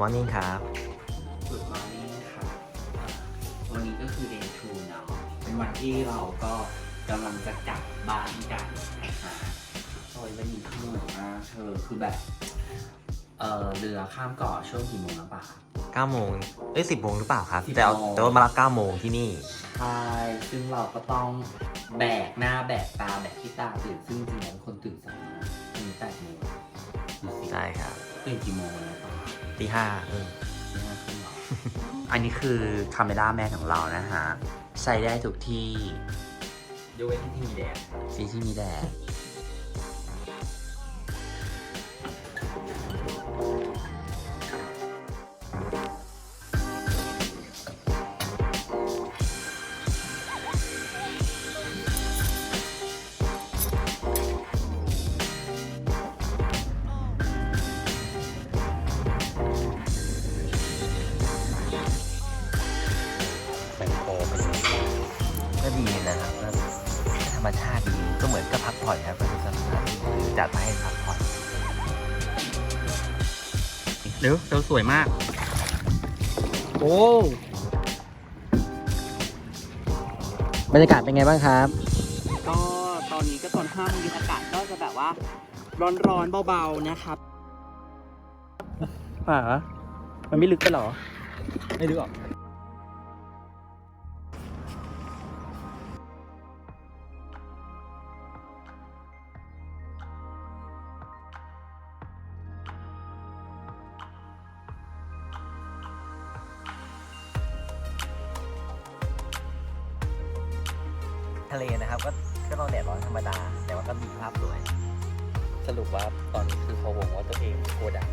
มอร์นิ่งครับ Good morning ค่ะอ่าวันนี้ก็คือ day two เนาะเป็นวันที่เราก็กำลังจะกลับบ้านกันนะคะโอ้ยวันนี้เหนื่อยมากเธอคือแบบ เออเรือข้ามเกาะช่วงกี่โมงแล้วปะ 9 โมงเอ้ย10 โมงหรือเปล่าครับ 10แต่เอาโมง แต่ว่ามารับ9โมงที่นี่ ใช่ซึ่งเราก็ต้องแบกหน้าแบกตาแบกที่ตาตื่นซึ่งจริงๆแล้วเป็นคนตื่นสายนะตื่นแปดโมงดูสิใช่ครับ ตื่นกี่โมงวันนี้ปะ ตีห้าเออไม่น่าขึ้นหรออันนี้คือคาเมล่าแมนของเรานะฮะ ใช้ได้ทุกที่ยกเว้นที่มีแดดที่ที่มีแดด ดีนะครับก็ธรรมชาติดีก็เหมือนกับพักผ่อนครับก็คือสถานที่คือจัดมาให้พักผ่อนเร็วเร็วสวยมาก โอ้บรรยากาศเป็นไงบ้างครับ ก็ตอนนี้ก็ตอนห้าโมงเย็นอากาศก็จะแบบว่า ร้อนๆเบาๆนะครับป่ามันไม่ลึกไปหรอ ไม่รู้หรอ ทะเลนะครับ ก็ก็ต้องแดดร้อนธรรมดา แต่ว่าก็มีภาพสวย สรุปว่าตอนนี้คือเขาบอกว่าตัวเองโกดัง